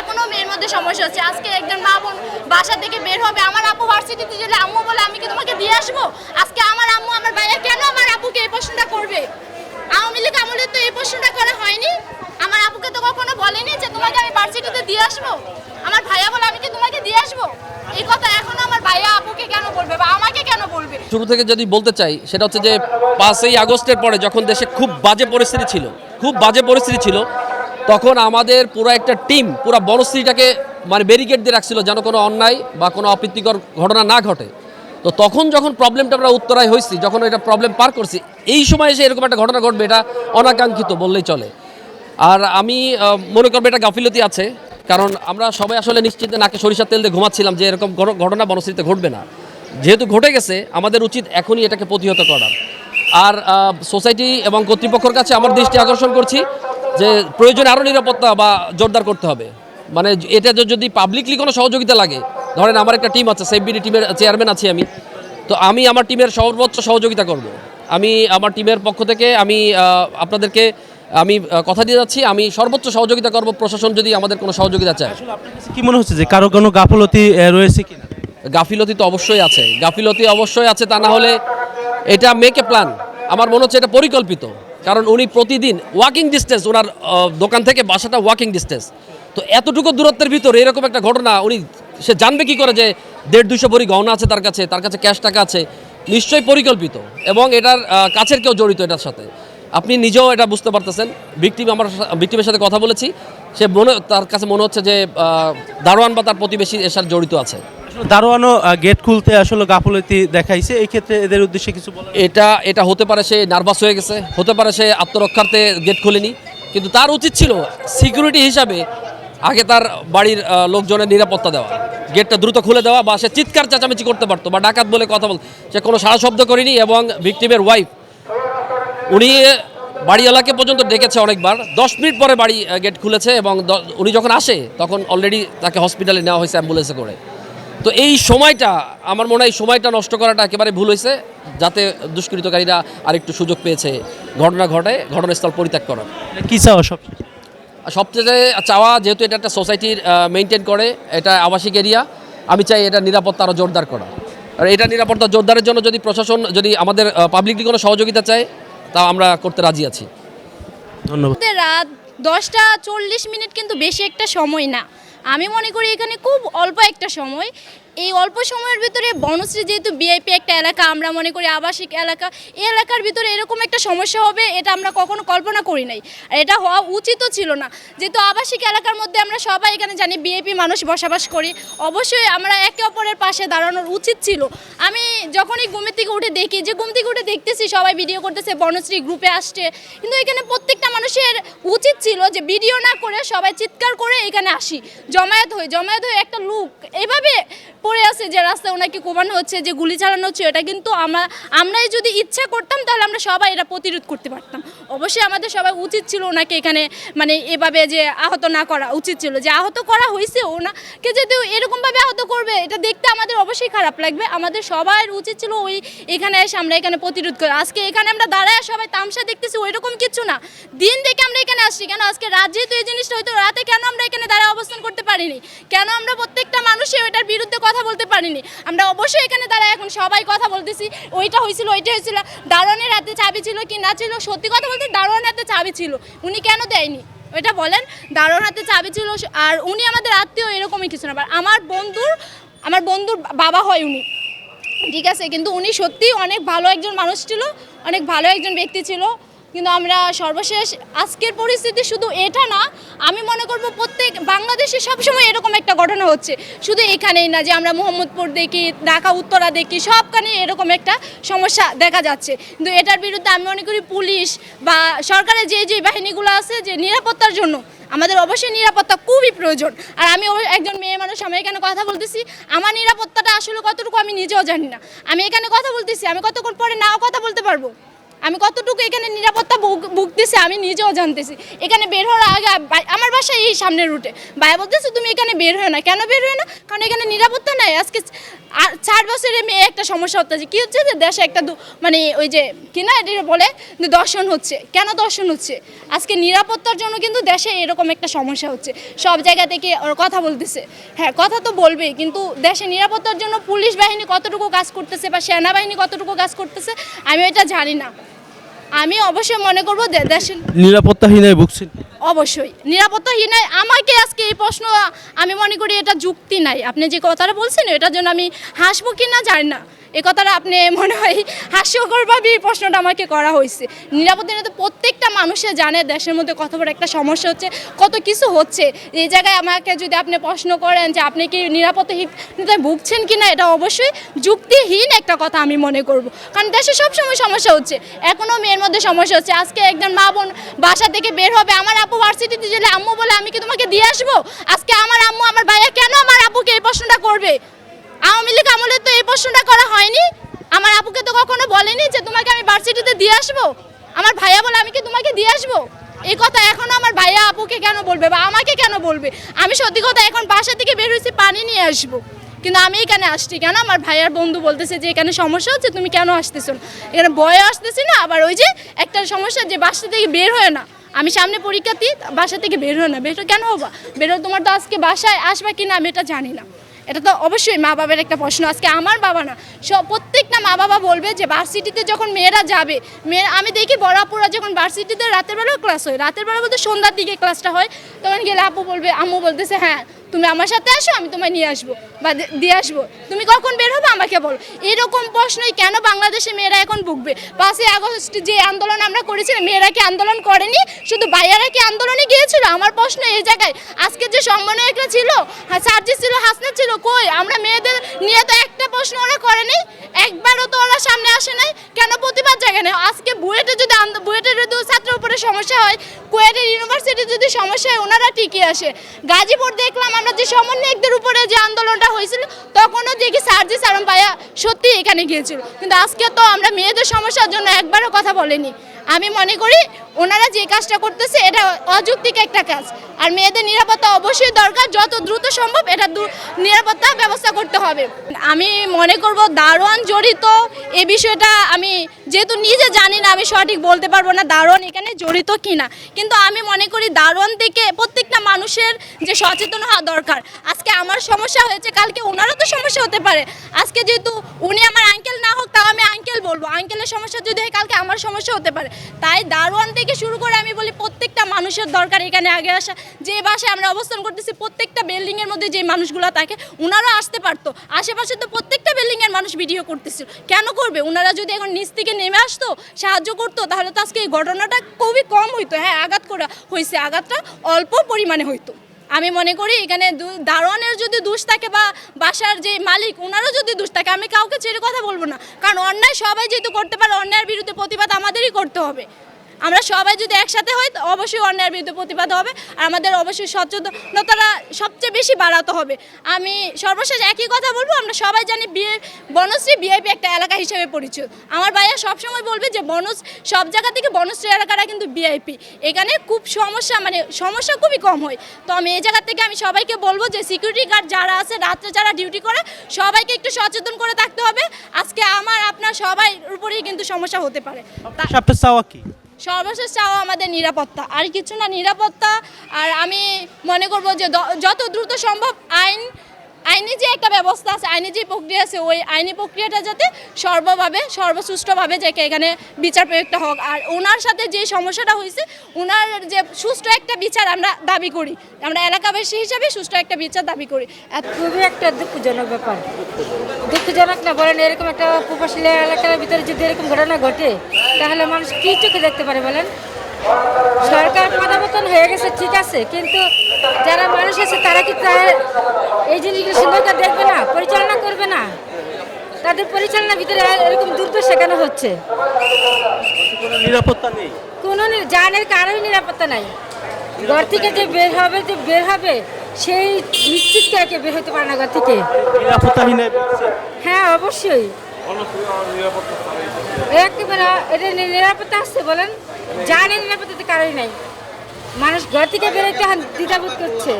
এখনও মেয়ের মধ্যে সমস্যা হচ্ছে। আজকে একজন মা বোন বাসা থেকে বের হবে, আমার আপু ভার্সিটিতে গেলে আম্মু বলে, আমি কি তোমাকে দিয়ে আসব? আজকে আমার আম্মু আমার ভাইয়া কেন আমার আপুকে এই প্রশ্নটা করবে? আওয়ামী লীগ আমলে তো এই প্রশ্নটা করা হয়নি। আমার আপুকে তো কখনো বলেনি যে, তোমাকে আমি ভার্সিটিতে দিয়ে আসব? আমার ভাইয়া বলে, আমি কি তোমাকে দিয়ে আসব? এই কথা এখনও আমার ভাইয়া আপুকে কেন বলবে বা আমাকে কেন বলবে? শুরু থেকে যদি বলতে চাই, সেটা হচ্ছে যে পাঁচই আগস্টের পরে যখন দেশে খুব বাজে পরিস্থিতি ছিল, খুব বাজে পরিস্থিতি ছিল তখন আমাদের পুরো একটা টিম, পুরো বনশ্রীটাকে মানে ব্যারিকেড দিয়ে রাখছিল যেন কোনো অন্যায় বা কোনো অপ্রীতিকর ঘটনা না ঘটে। তো তখন যখন প্রবলেমটা আমরা উত্তরায় হয়েছি, যখন এটা প্রবলেম পার করছি, এই সময় এসে এরকম একটা ঘটনা ঘটবে, এটা অনাকাঙ্ক্ষিত বললেই চলে। আর আমি মনে করব এটা গাফিলতি আছে, কারণ আমরা সবাই আসলে নিশ্চিত নাকে সরিষার তেল দিয়ে ঘুমাচ্ছিলাম যে এরকম ঘটনা বনশ্রীতে ঘটবে না। যেহেতু ঘটে গেছে, আমাদের উচিত এখনই এটাকে প্রতিহত করার। আর সোসাইটি এবং কর্তৃপক্ষের কাছে আমার দৃষ্টি আকর্ষণ করছি যে প্রয়োজনে আরও নিরাপত্তা বা জোরদার করতে হবে। মানে এটা যদি পাবলিকলি কোনো সহযোগিতা লাগে ধরেন আমার একটা টিম আছে সেফবিডি টিমের চেয়ারম্যান আছি আমি তো আমি আমার টিমের সর্বোচ্চ সহযোগিতা করব। আমি আমার টিমের পক্ষ থেকে আমি আপনাদেরকে আমি কথা দিয়ে যাচ্ছি আমি সর্বোচ্চ সহযোগিতা করব প্রশাসন যদি আমাদের কোনো সহযোগিতা চায়। কি মনে হচ্ছে যে কারও কোনো গাফলতি রয়েছে কিনা? গাফিলতি তো অবশ্যই আছে। গাফিলতি অবশ্যই আছে তা না হলে এটা মেক এ প্ল্যান আমার মনে হচ্ছে এটা পরিকল্পিত। কারণ উনি প্রতিদিন ওয়াকিং ডিস্টেন্স ওনার দোকান থেকে বাসাটা ওয়াকিং ডিস্টেন্স তো এতটুকু দূরত্বের ভিতরে এরকম একটা ঘটনা, উনি, সে জানবে কি করে যে দেড় দুশো ভরি গহনা আছে তার কাছে তার কাছে ক্যাশ টাকা আছে, নিশ্চয়ই পরিকল্পিত। এবং এটার কাছের কেউ জড়িত এটার সাথে। আপনি নিজেও এটা বুঝতে পারতেছেন। ভিকটিম আমার ভিকটিমের সাথে কথা বলেছি। সে মনে, তার কাছে মনে হচ্ছে যে দারোয়ান বা তার প্রতিবেশী এর সাথে জড়িত আছে। দারোয়ানও গেট খুলতে আসলে গাফলতি দেখাইছে। এই ক্ষেত্রে এদের উদ্দেশ্যে কিছু এটা এটা হতে পারে সে নার্ভাস হয়ে গেছে, হতে পারে সে আত্মরক্ষার্থে গেট খুলেনি। কিন্তু তার উচিত ছিল সিকিউরিটি হিসাবে আগে তার বাড়ির লোকজনের নিরাপত্তা দেওয়া। গেটটা দ্রুত খুলে দেওয়া বা সে চিৎকার চেঁচামেচি করতে পারতো বা ডাকাত বলে কথা বল সে কোনো সারা শব্দ করেনি এবং ভিকটিমের ওয়াইফ, উনি বাড়িওয়ালাকে পর্যন্ত ডেকেছে অনেকবার। দশ মিনিট পরে বাড়ি গেট খুলেছে এবং উনি যখন আসে, তখন অলরেডি তাকে হসপিটালে নেওয়া হয়েছে অ্যাম্বুলেন্সে করে। তো এই সময়টা আমার মনে হয় সময়টা নষ্ট করাটা একেবারে ভুল হয়েছে যাতে দুষ্কৃতকারীরা আরেকটু সুযোগ পেয়েছে ঘটনা ঘটে ঘটনাস্থল পরিত্যাগ করার। কি চাওয়া সব? সবচেয়ে চাওয়া যেহেতু এটা একটা সোসাইটির মেনটেন করে এটা আবাসিক এরিয়া আমি চাই এটা নিরাপত্তা আরও জোরদার করা। আর এটা নিরাপত্তা জোরদারের জন্য যদি প্রশাসন যদি আমাদের পাবলিকলি কোনো সহযোগিতা চায় তা আমরা করতে রাজি আছি। ধন্যবাদ। রাত দশটা চল্লিশ মিনিট কিন্তু বেশি একটা সময় না। আমি মনে করি এখানে খুব অল্প একটা সময়। এই অল্প সময়ের ভিতরে বনশ্রী যেহেতু বিআইপি একটা এলাকা, আমরা মনে করি আবাসিক এলাকা, এই এলাকার ভিতরে এরকম একটা সমস্যা হবে এটা আমরা কখনো কল্পনা করি নাই। আর এটা হওয়া উচিতও ছিল না। যেহেতু আবাসিক এলাকার মধ্যে আমরা সবাই এখানে জানি বিএপি মানুষ বসবাস করি, অবশ্যই আমরা একে অপরের পাশে দাঁড়ানোর উচিত ছিল। আমি যখনই ঘুমের থেকে উঠে দেখি, যে ঘুম থেকে উঠে দেখতেছি সবাই ভিডিও করতেছে, বনশ্রী গ্রুপে আসছে। কিন্তু এখানে প্রত্যেকটা মানুষের উচিত ছিল যে ভিডিও না করে সবাই চিৎকার করে এখানে আসি। জমায়েত হয়ে জমায়েত হয়ে একটা লুক। এইভাবে পড়ে আছে যে রাস্তায় ওনাকে কোবানো হচ্ছে, যে গুলি চালানো হচ্ছে, এটা কিন্তু আমরা, আমরাই যদি ইচ্ছা করতাম, তাহলে আমরা সবাই এটা প্রতিরোধ করতে পারতাম। অবশ্যই আমাদের সবাই উচিত ছিল ওনাকে এখানে মানে এভাবে যে আহত না করা, উচিত ছিল। যে আহত করা হয়েছে ওনাকে যদি এরকমভাবে আহত করবে, এটা দেখতে আমাদের অবশ্যই খারাপ লাগবে। আমাদের সবার উচিত ছিল ওই এখানে এসে আমরা এখানে প্রতিরোধ করি। আজকে এখানে আমরা দাঁড়ায় সবাই তামসা দেখতেছি ওই রকম কিছু না। দিন দেখে আমরা এখানে আসছি, কেন আজকে রাত যেহেতু এই জিনিসটা হয়তো রাতে কেন আমরা এখানে দাঁড়ায় অবস্থান করতে পারিনি? কেন আমরা প্রত্যেকটা মানুষে ওইটার বিরুদ্ধে কথা বলতে পারিনি। আমরা অবশ্যই এখানে দাঁড়ায় এখন সবাই কথা বলতেছি। ওইটা হয়েছিল ওইটা হয়েছিল। দারোয়ানের হাতে চাবি ছিল কি না ছিল, সত্যি কথা বলতে দারোয়ানের হাতে চাবি ছিল। উনি কেন দেয়নি? ওইটা বলেন। দারোয়ান হাতে চাবি ছিল, আর উনি আমাদের আত্মীয়, এরকমই কিছু না। আমার বন্ধুর আমার বন্ধুর বাবা হয় উনি। ঠিক আছে? কিন্তু উনি সত্যিই অনেক ভালো একজন মানুষ ছিল, অনেক ভালো একজন ব্যক্তি ছিল। কিন্তু আমরা সর্বশেষ আজকের পরিস্থিতি শুধু এটা না, আমি মনে করব প্রত্যেক বাংলাদেশে সবসময় এরকম একটা ঘটনা হচ্ছে। শুধু এখানেই না যে আমরা মোহাম্মদপুর দেখি, ঢাকা, উত্তরা দেখি, সবখানে এরকম একটা সমস্যা দেখা যাচ্ছে। কিন্তু এটার বিরুদ্ধে আমি মনে করি পুলিশ বা সরকারের যে যে বাহিনীগুলো আছে যে নিরাপত্তার জন্য, আমাদের অবশ্যই নিরাপত্তা খুবই প্রয়োজন। আর আমি একজন মেয়ে মানুষ, আমি এখানে কথা বলতেছি। আমার নিরাপত্তাটা আসলে কতটুকু আমি নিজেও জানি না। আমি এখানে কথা বলতেছি, আমি কতক্ষণ পরে নাও কথা বলতে পারব? আমি কতটুকু এখানে নিরাপত্তা ভুগ- ভুগতেছি আমি নিজেও জানতেছি। এখানে বের হওয়ার আগে আমার বাসা এই সামনের রুটে ভাই বলতেছে, তুমি এখানে বের হয় না। কেন বের হয় না? কারণ এখানে নিরাপত্তা নাই। আজকে চার বছরের মেয়ে একটা সমস্যা হচ্ছে। কি হচ্ছে যে দেশে একটা মানে ওই যে কিনা এটা বলে দর্শন হচ্ছে। কেন দর্শন হচ্ছে? আজকে নিরাপত্তার জন্য কিন্তু দেশে এরকম একটা সমস্যা হচ্ছে। সব জায়গা থেকে ওরা কথা বলতেছে। হ্যাঁ কথা তো বলবেই কিন্তু দেশে নিরাপত্তার জন্য পুলিশ বাহিনী কতটুকু কাজ করতেছে বা সেনাবাহিনী কতটুকু কাজ করতেছে, আমি এটা জানি না। আমি অবশ্যই মনে করব দেশের নিরাপত্তাহীনায় ভুগছেন। অবশ্যই। নিরাপত্তাহীন আমাকে আজকে এই প্রশ্ন, আমি মনে করি এটা যুক্তি নাই। আপনি যে কথাটা বলছেন, এটার জন্য আমি হাসবো কি না জানি না। এ কথাটা আপনি মনে হয় হাস্যকরভাবে এই প্রশ্নটা আমাকে করা হয়েছে। নিরাপত্তা তো প্রত্যেকটা মানুষে জানে, দেশের মধ্যে কত বড় একটা সমস্যা হচ্ছে, কত কিছু হচ্ছে। এই জায়গায় আমাকে যদি আপনি প্রশ্ন করেন যে আপনি কি নিরাপত্তাহীনতায় ভুগছেন কি না, এটা অবশ্যই যুক্তিহীন একটা কথা আমি মনে করব। কারণ দেশে সবসময় সমস্যা হচ্ছে। এখনও মেয়ের মধ্যে সমস্যা হচ্ছে। আজকে একজন মা বোন বাসা থেকে বের হবে, আমার আপু ভার্সিটিতে গেলে আম্মু বলে, আমি কি তোমাকে দিয়ে আসব? আজকে আমার আম্মু আমার ভাইয়া, কেন আমার আপুকে এই প্রশ্নটা করবে? আওয়ামী লীগ আমলে তো এই প্রশ্নটা করা হয়নি। আমার আপুকে তো কখনো বলেনি যে তোমাকে আমি ভার্সিটিতে দিয়ে আসব? আমার ভাইয়া বলে, আমি কি তোমাকে দিয়ে আসব? এই কথা এখনও আমার ভাইয়া আপুকে কেন বলবে বা আমাকে কেন বলবে? আমি সত্যি কথা এখন বাসা থেকে বের হয়েছি, পানি নিয়ে আসব। কিন্তু আমি এখানে আসছি কেন? আমার ভাইয়ার বন্ধু বলতেছে যে, এখানে সমস্যা হচ্ছে, তুমি কেন আসতেছো এখানে বয়ে আসতেছি না, আবার ওই যে একটা সমস্যা যে বাসা থেকে বের হয় না। আমি সামনে পরীক্ষা দিই, বাসা থেকে বের না। বেরো কেন হবা? বেরো তোমার তো আজকে বাসায় আসবা কিনা আমি এটা জানি না। এটা তো অবশ্যই মা বাবার একটা প্রশ্ন, আজকে আমার বাবা না। সব প্রত্যেকটা মা বাবা বলবে যে ভার্সিটিতে যখন মেয়েরা যাবে মেয়েরা আমি দেখি বড়াপুরা যখন ভার্সিটিতে রাতের বেলাও ক্লাস হয়। রাতের বেলা বলতে সন্ধ্যার দিকে ক্লাসটা হয়। তখন গেলে আপু বলবে, আম্মু বলতেছে হ্যাঁ তুমি আমার সাথে আসো, আমি তোমায় নিয়ে আসব বা দিয়ে আসব। তুমি কখন বের হবে আমাকে বলো। এরকম প্রশ্নই কেন বাংলাদেশে মেয়েরা এখন ভুগবে? পাঁচই আগস্ট যে আন্দোলন আমরা করেছিলাম মেয়েরা কি আন্দোলন করেনি? শুধু ভাইয়ারা কি আন্দোলনে গিয়েছিল? আমার প্রশ্ন এই জায়গায়। আজকে যে সমন্বয়করা ছিল সার্জি ছিল হাসনা ছিল, কই? আমরা মেয়েদের নিয়ে তো একটা প্রশ্ন ওরা করেনি একবারও তো ওরা সামনে আসে নাই। কেন প্রতিবাদ জায়গা নেই? আজকে বুয়েটে যদি বুয়েটের যদি ছাত্রের উপরে সমস্যা হয়, কুয়েটের ইউনিভার্সিটি যদি সমস্যা হয়, ওনারা টিকে আসে। গাজীপুর দেখলাম আমরা যে সমন্বয়কদের উপরে যে আন্দোলনটা হয়েছিল, তখনও দেখি সার্জি সারম পায়া সত্যি এখানে গিয়েছিল। কিন্তু আজকে তো আমরা মেয়েদের সমস্যার জন্য একবারও কথা বলেনি। আমি মনে করি ওনারা যে কাজটা করতেছে, এটা অযৌক্তিক একটা কাজ। আর মেয়েদের নিরাপত্তা অবশ্যই দরকার, যত দ্রুত সম্ভব এটা নিরাপত্তা ব্যবস্থা করতে হবে। আমি মনে করব দারোয়ান জড়িত এই বিষয়টা আমি যেহেতু নিজে জানি না, আমি সঠিক বলতে পারব না দারোয়ান এখানে জড়িত কিনা। কিন্তু আমি মনে করি দারোয়ান থেকে প্রত্যেকটা মানুষের যে সচেতন হওয়া দরকার। আজকে আমার সমস্যা হয়েছে, কালকে ওনারও তো সমস্যা হতে পারে। আজকে যেহেতু উনি আমার আঙ্কেল না হোক, তাও আমি আঙ্কেল বলব। আঙ্কেলের সমস্যা যদি হয়, কালকে আমার সমস্যা হতে পারে। তাই দারোয়ান থেকে শুরু করে আমি বলি প্রত্যেকটা মানুষের দরকার এখানে আগে আসা। যে বাসায় আমরা অবস্থান করতেছি, প্রত্যেকটা বিল্ডিংয়ের মধ্যে যে মানুষগুলো থাকে ওনারা আসতে পারতো। আশেপাশে তো প্রত্যেকটা বিল্ডিংয়ের মানুষ ভিডিও করতেছিল। কেন করবে? ওনারা যদি এখন নিচ থেকে নেমে আসতো, সাহায্য করতো, তাহলে তো আজকে এই ঘটনাটা খুবই কম হইতো। হ্যাঁ আঘাত করা হয়েছে আঘাতটা অল্প পরিমাণে হইতো। আমি মনে করি এখানে দারোয়ানের যদি দোষ থাকে বা বাসার যে মালিক ওনারও যদি দোষ থাকে, আমি কাউকে ছেড়ে কথা বলব না। কারণ অন্যায় সবাই যেহেতু করতে পারে, অন্যায়ের বিরুদ্ধে প্রতিবাদ আমাদেরই করতে হবে। আমরা সবাই যদি একসাথে হই অবশ্যই অন্যায়ের বিরুদ্ধে প্রতিবাদ হবে। আর আমাদের অবশ্যই সচেতনতাটা সবচেয়ে বেশি বাড়াতে হবে। আমি সর্বশেষ একই কথা বলব, আমরা সবাই জানি বিয়ে, বনশ্রী বিআইপি একটা এলাকা হিসেবে পরিচিত। আমার ভাইয়া সবসময় বলবে যে বনস সব জায়গা থেকে বনশ্রী এলাকাটা কিন্তু বিআইপি এখানে খুব সমস্যা মানে সমস্যা খুবই কম হয়। তো আমি এই জায়গা থেকে আমি সবাইকে বলব যে সিকিউরিটি গার্ড যারা আছে, রাত্রে যারা ডিউটি করে, সবাইকে একটু সচেতন করে থাকতে হবে। আজকে আমার, আপনার সবাই উপরেই কিন্তু সমস্যা হতে পারে। কি? সর্বশেষ চাওয়া আমাদের নিরাপত্তা। আর কিছু না, নিরাপত্তা। আর আমি মনে করব যে যত দ্রুত সম্ভব আইন আইনি যে একটা ব্যবস্থা আছে, আইনি যে প্রক্রিয়া আছে, ওই আইনি প্রক্রিয়াটা যাতে সর্বভাবে, সর্বসুষ্ঠুভাবে যে এখানে বিচার প্রয়োগটা হোক। আর ওনার সাথে যে সমস্যাটা হয়েছে, ওনার যে সুষ্ঠু একটা বিচার আমরা দাবি করি। আমরা এলাকাবাসী হিসাবে সুষ্ঠু একটা বিচার দাবি করি। খুবই একটা দুঃখজনক ব্যাপার। দুঃখজনক না, বলেন এরকম একটা প্রভাবশালী এলাকার ভিতরে যদি এরকম ঘটনা ঘটে, তাহলে মানুষ কি চোখে দেখতে পারে বলেন? সরকার পরিবর্তন হয়ে গেছে, ঠিক আছে, কিন্তু যারা মানুষ আছে তারা কি তার এই জিনিসগুলো সুন্দর করে দেখবে না? পরিচালনা করবে না? তাদের পরিচালনার ভিতরে এরকম দুর্দশা শেখানো হচ্ছে? কোনো নিরাপত্তা নেই। কোনো নি- জানের কারোই নিরাপত্তা নাই। ঘর থেকে যে বের হবে যে বের হবে সেই নিশ্চিত কেউ বের হতে পারে না ঘর থেকে? হ্যাঁ অবশ্যই। একেবারে এটা নিরাপত্তা আসছে বলেন। জানে নিরাপত্তা তো কারোই নাই। মানুষ ঘর থেকে বেরোতে দ্বিধাবোধ করছে।